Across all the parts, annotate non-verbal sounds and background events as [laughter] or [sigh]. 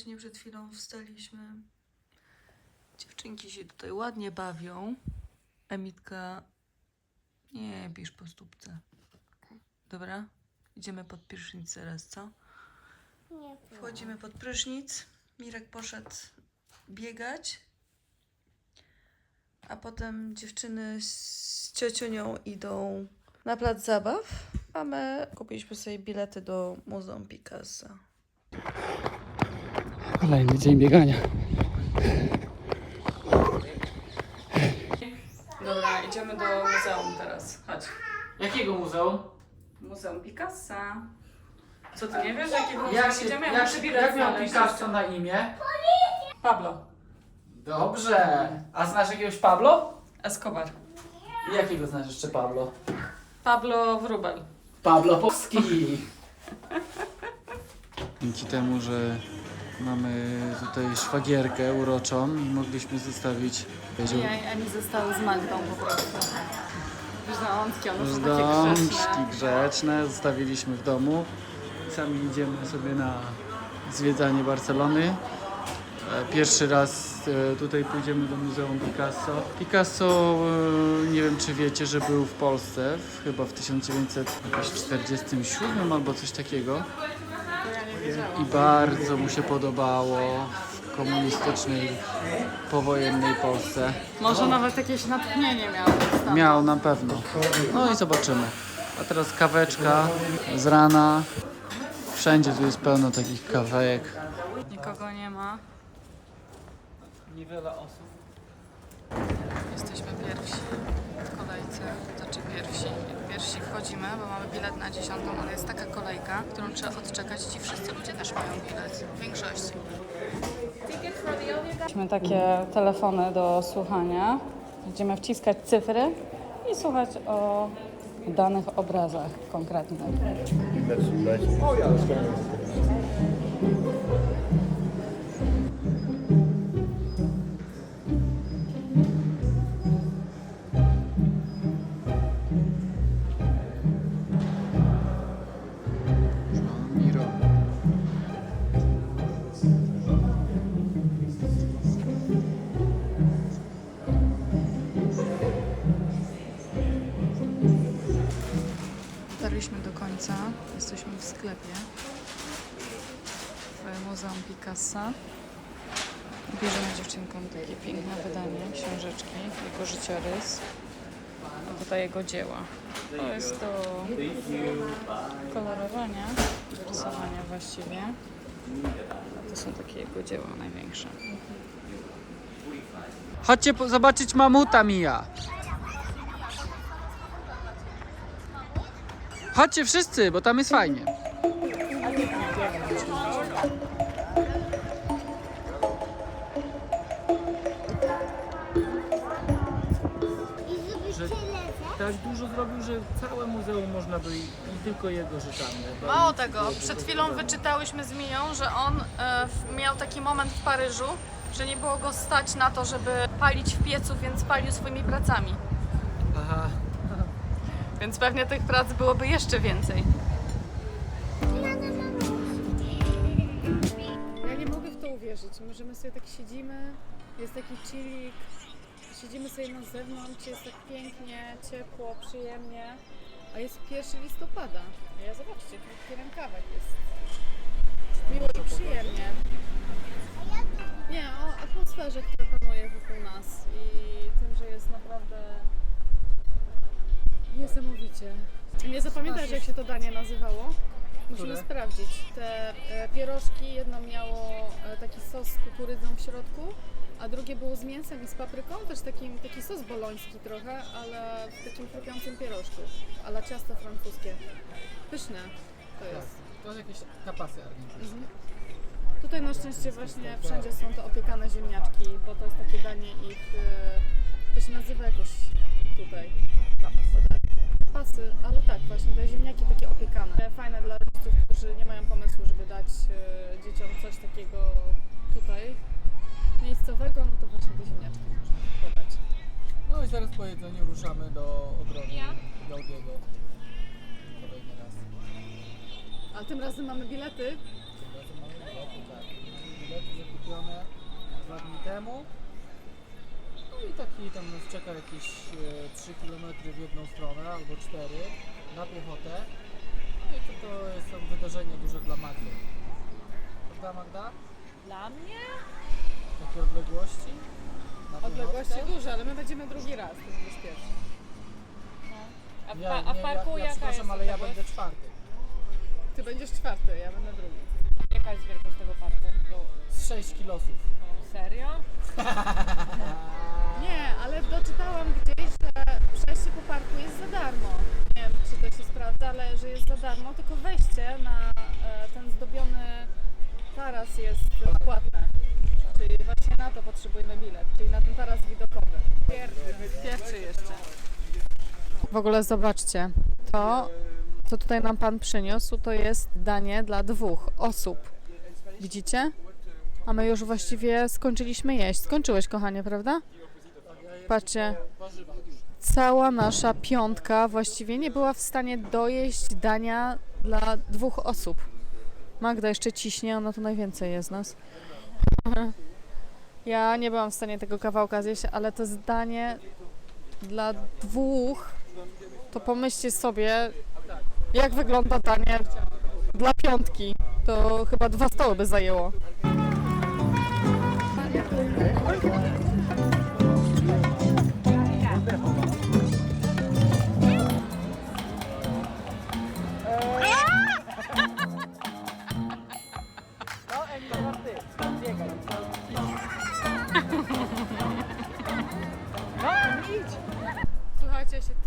Właśnie przed chwilą wstaliśmy. Dziewczynki się tutaj ładnie bawią. Emitka, nie pisz po stópce. Dobra? Idziemy pod prysznic teraz, co? Nie Wchodzimy pod prysznic. Mirek poszedł biegać. A potem dziewczyny z ciociunią idą na plac zabaw. A my kupiliśmy sobie bilety do Muzeum Picasso. Kolejny dzień biegania. Dobra, idziemy do muzeum teraz. Chodź. Jakiego muzeum? Muzeum Picasso. Co ty nie wiesz, jakiego muzeum się, idziemy? Ja jak, muszę bilet jak miał znaleźć Picasso jeszcze. na imię? Pablo Dobrze. A znasz jakiegoś Pablo? Escobar. I jakiego znasz jeszcze Pablo? Pablo Wróbel. Pablo Polski. Dzięki temu, że mamy tutaj szwagierkę uroczą i mogliśmy zostawić Ja i Emi zostały z Magdą po prostu. One są takie Żdączki grzeczne. grzeczne zostawiliśmy w domu. Sami idziemy sobie na zwiedzanie Barcelony. E, Pierwszy raz e, tutaj pójdziemy do Muzeum Picasso. Picasso, e, nie wiem czy wiecie, że był w Polsce w, chyba w 1947 albo coś takiego. I bardzo mu się podobało w komunistycznej, powojennej Polsce. Może nawet jakieś natchnienie miał. tam. Miał na pewno. No i zobaczymy. A teraz kaweczka z rana. Wszędzie tu jest pełno takich kawejek. Nikogo nie ma. Niewiele osób. Jesteśmy pierwsi w kolejce. Znaczy pierwsi. Pierwsi wchodzimy, bo mamy bilet na dziesiątą, ale jest taka kolejka, którą trzeba odczekać. Ci wszyscy ludzie też mają bilet. W większości. Mieliśmy takie telefony do słuchania. Będziemy wciskać cyfry i słuchać o danych obrazach konkretnych. Końca. Jesteśmy w sklepie w Muzeum Picasso. Bierzemy dziewczynkom takie piękne wydanie książeczki, jego życiorys. A tutaj jego dzieła. To jest do kolorowania, rysowania właściwie. A to są takie jego dzieła największe. Chodźcie zobaczyć mamuta Mija. Chodźcie wszyscy, bo tam jest fajnie. Że- Tak dużo zrobił, że całe muzeum można by i tylko jego życzamy. Mało tego, przed chwilą wyczytałyśmy z Miją, że on e, miał taki moment w Paryżu, że nie było go stać na to, żeby palić w piecu, więc palił swoimi pracami. Aha, Więc pewnie tych prac byłoby jeszcze więcej. Ja nie mogę w to uwierzyć. My, że my sobie tak siedzimy, jest taki chillik, siedzimy sobie na zewnątrz, jest tak pięknie, ciepło, przyjemnie, a jest 1 listopada. A ja zobaczcie, krótki rękawek jest. Miło i przyjemnie. Nie, o atmosferze, która panuje wokół nas i tym, że jest naprawdę niesamowicie. Nie zapamiętasz, jak się to danie nazywało? Musimy Które? sprawdzić. Te e, pierożki, jedno miało e, taki sos z kukurydzą w środku, a drugie było z mięsem i z papryką, też takim, taki sos boloński trochę, ale w takim chrupiącym pierożku, ale ciasto francuskie. Pyszne to jest. to jakieś tapasy argentyńskie. Mhm. Tutaj na szczęście właśnie wszędzie są te opiekane ziemniaczki, bo to jest takie danie ich, e, to się nazywa jakoś tutaj. Pasy, ale tak właśnie, te ziemniaki takie opiekane. Fajne dla rodziców, którzy nie mają pomysłu, żeby dać e, dzieciom coś takiego tutaj miejscowego, no to właśnie te ziemniaczki można podać. No i zaraz po jedzeniu ruszamy do ogrodu Gaudiego. Kolejny raz. A tym razem mamy bilety. Tym razem mamy bilety, tak. Bilety temu. No i taki tam nas czeka jakieś e, 3 km w jedną stronę albo 4 na piechotę. No i to, to są wydarzenie duże dla Magdy. Prawda Magda? Dla mnie? Takie odległości? Na Odległości piechotkę? duże, ale my będziemy drugi raz, ty będziesz pierwszy. A w, pa- a w nie, parku ja, ja jaka jest przepraszam, ale ja odległość? będę czwarty. Ty będziesz czwarty, ja będę drugi. Jaka jest wielkość tego parku? Z 6 kilosów. Serio? [laughs] Nie, ale doczytałam gdzieś, że przejście po parku jest za darmo. Nie wiem, czy to się sprawdza, ale że jest za darmo, tylko wejście na e, ten zdobiony taras jest płatne. Czyli właśnie na to potrzebujemy bilet, czyli na ten taras widokowy. Pierwszy, pierwszy jeszcze. W ogóle zobaczcie, to co tutaj nam pan przyniósł, to jest danie dla dwóch osób. Widzicie? A my już właściwie skończyliśmy jeść. Skończyłeś, kochanie, prawda? Patrzcie, cała nasza piątka właściwie nie była w stanie dojeść dania dla dwóch osób. Magda jeszcze ciśnie, ona tu najwięcej jest nas. [laughs] Ja nie byłam w stanie tego kawałka zjeść, ale to zdanie dla dwóch, to pomyślcie sobie, jak wygląda danie dla piątki. To chyba dwa stoły by zajęło.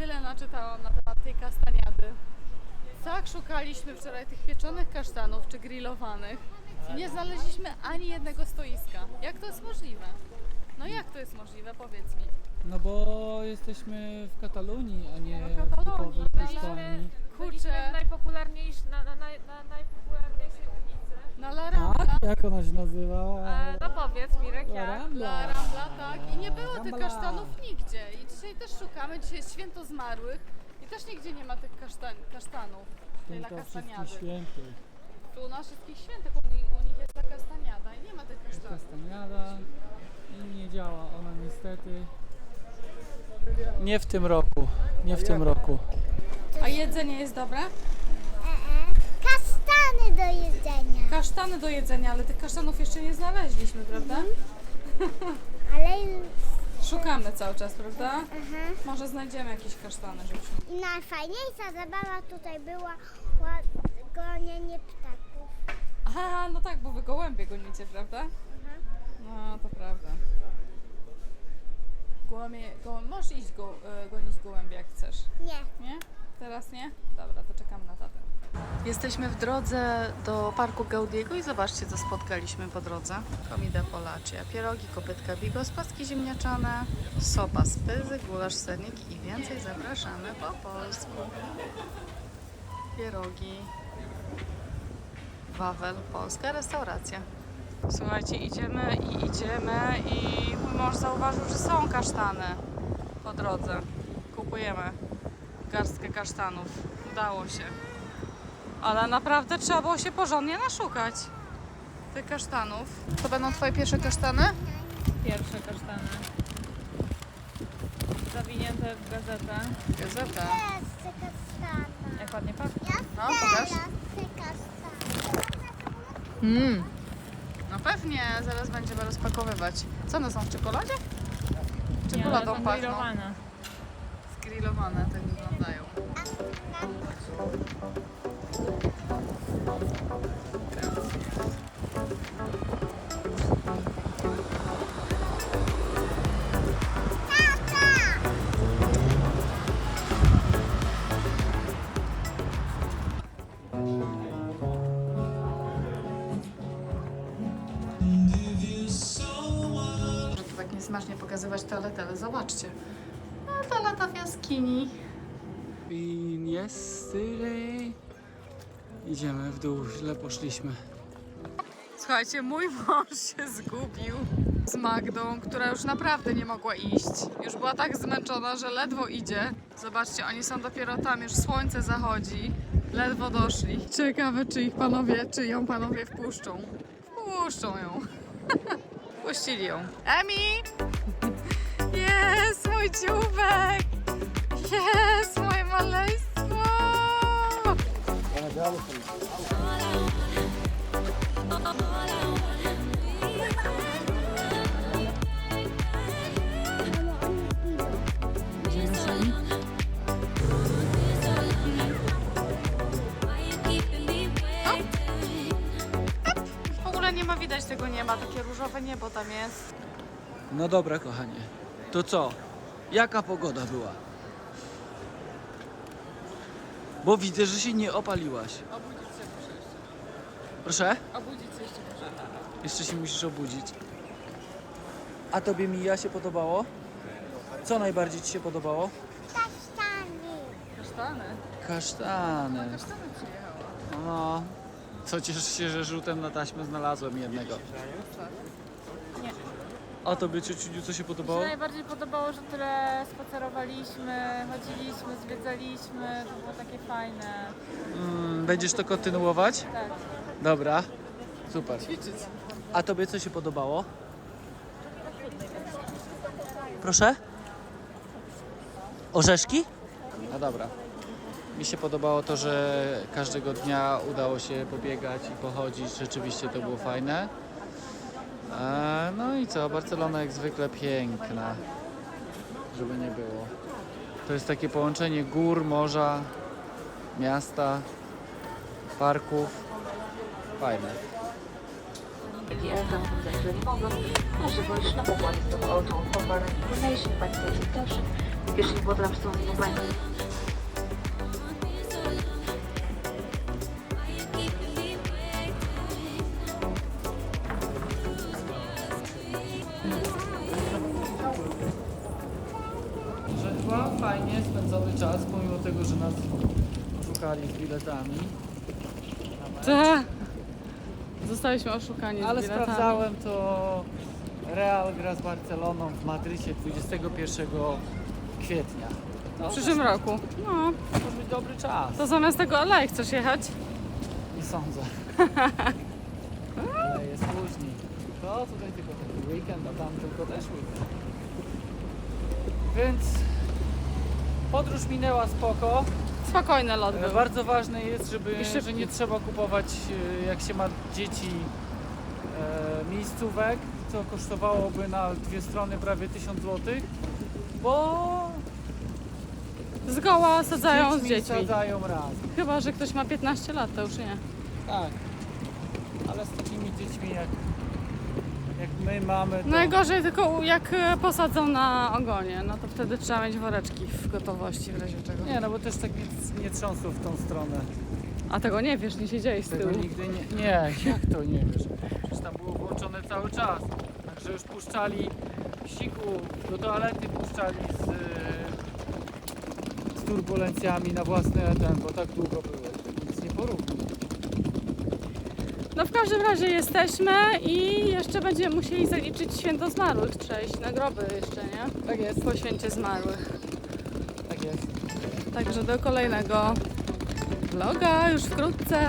Tyle naczytałam na temat tej kastaniady. Tak szukaliśmy wczoraj tych pieczonych kasztanów czy grillowanych i nie znaleźliśmy ani jednego stoiska. Jak to jest możliwe? No jak to jest możliwe? Powiedz mi. No bo jesteśmy w Katalonii, a nie No, w Katalonii, typowej byliśmy- Hiszpanii. Byliśmy Kurczę, w najpopularniejszej, na, na, na, na najpopularniejszej. Na La Rambla. Tak? Jak ona się nazywała? E, no powiedz Mirek, La jak? Rambla. La Rambla, tak. I nie było tych Rambla. kasztanów nigdzie. I dzisiaj też szukamy. Dzisiaj jest święto zmarłych i też nigdzie nie ma tych kasztan kasztanów. Święto kastaniady. wszystkich świętych. Tu na wszystkich świętych u nich, u nich jest ta kastaniada i nie ma tych kasztanów. Kastaniada i nie działa ona niestety. Nie w tym roku, nie w tym roku. A jedzenie jest dobre? Kasztany do jedzenia. Kasztany do jedzenia, ale tych kasztanów jeszcze nie znaleźliśmy, prawda? [laughs] Ale Szukamy cały czas, prawda? aha. Może znajdziemy jakieś kasztany, żebyśmy. I najfajniejsza zabawa tutaj była ła- gonienie ptaków. Aha, no tak, bo wy gołębie gonicie, prawda? No, to prawda. Gołębie, gołę... Możesz iść go, e, gonić gołębie jak chcesz, Nie. nie? Teraz nie? Dobra, to czekamy na tatę. Jesteśmy w drodze do Parku Gaudiego i zobaczcie, co spotkaliśmy po drodze. Komida polacia, pierogi, kopytka bigos, pastki ziemniaczane, sopa z pyzy, gulasz, sernik i więcej zapraszamy po polsku. Pierogi, Wawel, polska restauracja. Słuchajcie, idziemy i idziemy i mój mąż zauważył, że są kasztany po drodze. Kupujemy garstkę kasztanów. Udało się. Ale naprawdę trzeba było się porządnie naszukać tych kasztanów. To będą twoje pierwsze kasztany? Pierwsze kasztany. Zawinięte w gazetę. Gazetę. Jest kasztana. Jak ładnie pachnie. No, pokaż. Jest kasztana. Mm. No pewnie, zaraz będziemy rozpakowywać. Co one są w czekoladzie? Czekoladą pachną. grillowane. Zgrillowane tak wyglądają. Niesmacznie pokazywać toaletę, ale zobaczcie. No, toaleta w jaskini. Been yesterday. Idziemy w dół, źle poszliśmy. Słuchajcie, mój mąż się zgubił z Magdą, która już naprawdę nie mogła iść. Już była tak zmęczona, że ledwo idzie. Zobaczcie, oni są dopiero tam, już słońce zachodzi. Ledwo doszli. Ciekawe, czy ich panowie, czy ją panowie wpuszczą. Wpuszczą ją. [laughs] Puścili ją. Emi! Jest mój dzióbek! Jest moje maleństwo! W ogóle nie ma widać tego nieba, takie różowe niebo tam jest. No dobra, kochanie. To co? Jaka pogoda była? Bo widzę, że się nie opaliłaś. Obudzić się muszę jeszcze. Proszę? Obudzić się jeszcze muszę. Jeszcze się musisz obudzić. A tobie Mija się podobało? Co najbardziej ci się podobało? Kasztany. Kasztany. Kasztany. Kasztany przyjechała. No. Co ciesz się, że rzutem na taśmę znalazłem jednego. A tobie ciociuniu co się Mi się podobało? najbardziej podobało, że tyle spacerowaliśmy, chodziliśmy, zwiedzaliśmy, to było takie fajne. Mm, będziesz to kontynuować? Tak. Dobra. Super. A tobie co się podobało? Proszę? Orzeszki? No dobra. Mi się podobało to, że każdego dnia udało się pobiegać i pochodzić. Rzeczywiście to było fajne. No i co? Barcelona jak zwykle piękna. Żeby nie było. To jest takie połączenie gór, morza, miasta, parków. Fajne. Chyba fajnie spędzony czas, pomimo tego, że nas oszukali z biletami. Tak. Zostaliśmy oszukani Ale z biletami. sprawdzałem to Real gra z Barceloną w Madrycie 21 kwietnia. No, W przyszłym roku. No, to może być dobry czas. to zamiast tego LA chcesz jechać? Nie sądzę. [laughs] Ale jest później. To tutaj tylko taki weekend, a tam tylko też weekend. Więc podróż minęła spoko. Spokojny lot E, był. Bardzo ważne jest, żeby, że nie trzeba kupować, e, jak się ma dzieci, e, miejscówek, co kosztowałoby na dwie strony prawie 1000 zł, bo Zgoła sadzają z dziećmi. sadzają raz. Chyba, że ktoś ma 15 lat, to już nie. Tak. Ale z takimi dziećmi jak, jak my mamy, to Najgorzej tylko jak e, posadzą na ogonie, no to wtedy trzeba mieć woreczki w gotowości w razie czego. nie, no bo też tak nie, nie trząsą w tą stronę. A tego nie wiesz, nie siedziałeś z Tego tyłu. nigdy nie, nie, jak to nie wiesz? Przecież tam było włączone cały czas. Także już puszczali siku do toalety, puszczali z, e, z turbulencjami na własny ten, bo tak długo było. Nic nie porównuj. No w każdym razie jesteśmy i jeszcze będziemy musieli zaliczyć święto zmarłych, trzeba iść na groby jeszcze, nie? Tak jest, Po święcie zmarłych. tak jest. Także do kolejnego vloga już wkrótce.